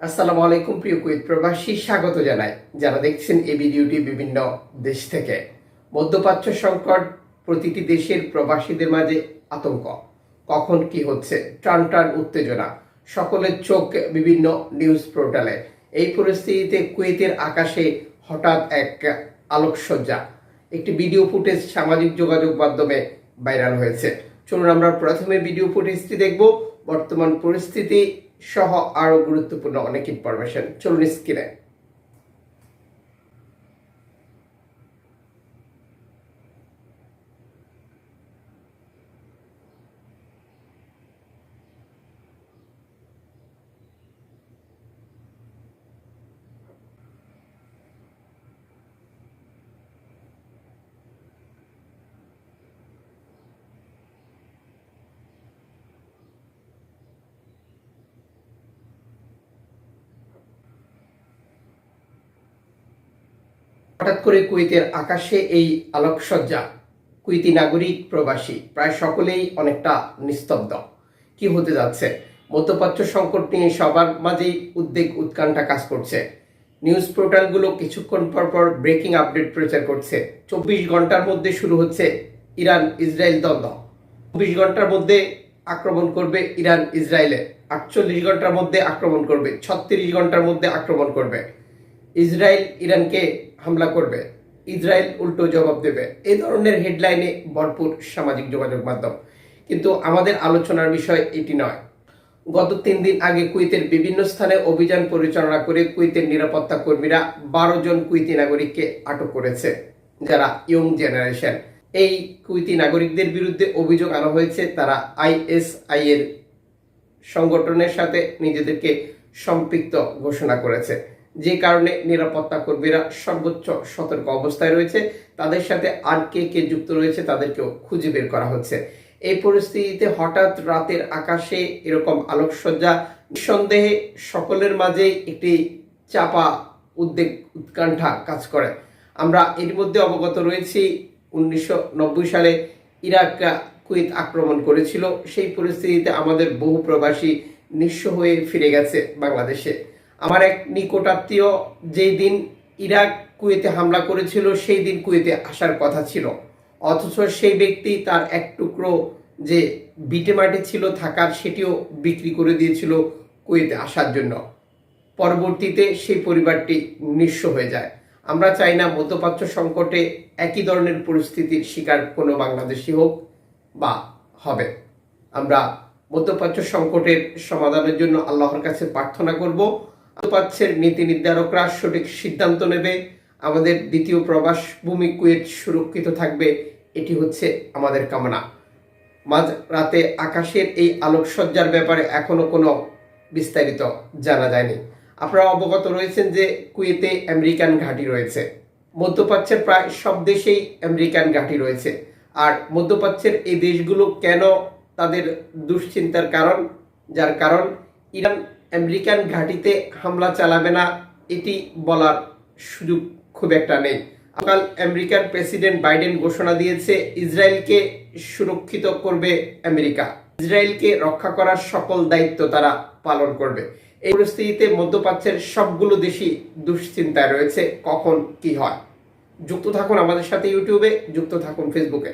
আসসালামু আলাইকুম প্রিয় কুইত প্রবাসী, স্বাগত জানাই। যারা দেখছেন এই ভিডিওটি বিভিন্ন দেশ থেকে। মধ্যপ্রাচ্য সংকট প্রতিটি দেশের প্রবাসীদের মাঝে আতঙ্ক। কখন কি হচ্ছে? টান টান উত্তেজনা। সকলের চোখ বিভিন্ন নিউজ পোর্টালে। এই পরিস্থিতিতে কুয়েতের আকাশে হঠাৎ এক আলোকসজ্জা। একটি ভিডিও ফুটেজ সামাজিক যোগাযোগ মাধ্যমে ভাইরাল হয়েছে। চলুন আমরা প্রথমে ভিডিও ফুটেজটি দেখব। বর্তমান পরিস্থিতি সহ আরও গুরুত্বপূর্ণ অনেক ইনফরমেশন চলুন স্ক্রিনে হঠাৎ করে কুয়েতের আকাশে এই আলোকসজ্জা কুইতি নাগরিক প্রবাসী, প্রায় সকলেই অনেকটা নিস্তব্ধ। কি হতে যাচ্ছে? মধ্যপ্রাচ্য সংকট নিয়ে সবার মাঝেই উদ্বেগ, উৎকণ্ঠা কাজ করছে। নিউজ পোর্টালগুলো কিছুক্ষণ পর পর ব্রেকিং আপডেট প্রচার করছে। চব্বিশ ঘণ্টার মধ্যে শুরু হচ্ছে ইরান ইসরায়েল দ্বন্দ্ব। চব্বিশ ঘণ্টার মধ্যে আক্রমণ করবে ইরান ইসরায়েলে আটচল্লিশ ঘণ্টার মধ্যে আক্রমণ করবে। ছত্রিশ ঘণ্টার মধ্যে আক্রমণ করবে। ইসরায়েল ইরানকে হামলা করবে। ইসরায়েল উল্টো জবাব দেবে। এই ধরনের হেডলাইনে ভরপুর সামাজিক যোগাযোগ মাধ্যম। কিন্তু আমাদের আলোচনার বিষয় এটি নয়। গত তিন দিন আগে কুইতের বিভিন্ন স্থানে অভিযান পরিচালনা করে কুইতের নিরাপত্তা কর্মীরা বারো জন কুইতি নাগরিককে আটক করেছে, যারা ইয়ং জেনারেশন। এই কুইতি নাগরিকদের বিরুদ্ধে অভিযোগ আনা হয়েছে, তারা আইএসআই এর সংগঠনের সাথে নিজেদেরকে সম্পৃক্ত ঘোষণা করেছে। যে কারণে নিরাপত্তা কর্মীরা সর্বোচ্চ সতর্ক অবস্থায় রয়েছে। তাদের সাথে আর কে কে যুক্ত রয়েছে তাদেরকেও খুঁজে বের করা হচ্ছে। এই পরিস্থিতিতে হঠাৎ রাতের আকাশে এরকম আলোকসজ্জা, নিঃসন্দেহে সকলের মাঝে একটি চাপা উদ্বেগ, উৎকণ্ঠা কাজ করে। আমরা এর মধ্যে অবগত রয়েছি, উনিশশো নব্বই সালে ইরাক, কুয়েত আক্রমণ করেছিল। সেই পরিস্থিতিতে আমাদের বহু প্রবাসী নিঃস্ব হয়ে ফিরে গেছে বাংলাদেশে। আমার এক নিকটাত্মীয় যেই দিন ইরাক কুয়েতে হামলা করেছিল, সেই দিন কুয়েতে আসার কথা ছিল। অথচ সেই ব্যক্তি তার এক টুকরো যে বিটে মাটি ছিল থাকার সেটিও বিক্রি করে দিয়েছিল কুয়েতে আসার জন্য। পরবর্তীতে সেই পরিবারটি নিঃস্ব হয়ে যায়। আমরা চাই না মধ্যপ্রাচ্য সংকটে একই ধরনের পরিস্থিতির শিকার কোনো বাংলাদেশি হোক বা হবে। আমরা মধ্যপ্রাচ্য সংকটের সমাধানের জন্য আল্লাহর কাছে প্রার্থনা করব। মধ্যপ্রাচ্যের নীতি নির্ধারকরা সঠিক সিদ্ধান্ত নেবে। আমাদের দ্বিতীয় প্রবাস ভূমি কুয়েত সুরক্ষিত থাকবে। এটি হচ্ছে আমাদের কামনা। মাঝ রাতে আকাশের এই আলোকসজ্জার ব্যাপারে এখনও কোনো বিস্তারিত জানা যায়নি। আপনারা অবগত রয়েছেন যে কুয়েতে আমেরিকান ঘাঁটি রয়েছে। মধ্যপ্রাচ্যের প্রায় সব দেশেই আমেরিকান ঘাঁটি রয়েছে। আর মধ্যপ্রাচ্যের এই দেশগুলো কেন তাদের দুশ্চিন্তার কারণ? যার কারণ ইরান আমেরিকান ঘাঁটিতে হামলা চালাবে না, এটি বলার সুযোগ খুব একটা নেই। কাল আমেরিকার প্রেসিডেন্ট বাইডেন ঘোষণা দিয়েছে, ইসরায়েলকে সুরক্ষিত করবে আমেরিকা। ইসরায়েলকে রক্ষা করার সকল দায়িত্ব তারা পালন করবে। এই পরিস্থিতিতে মধ্যপ্রাচ্যের সবগুলো দেশই দুশ্চিন্তায় রয়েছে, কখন কি হয়। যুক্ত থাকুন আমাদের সাথে ইউটিউবে, যুক্ত থাকুন ফেসবুকে।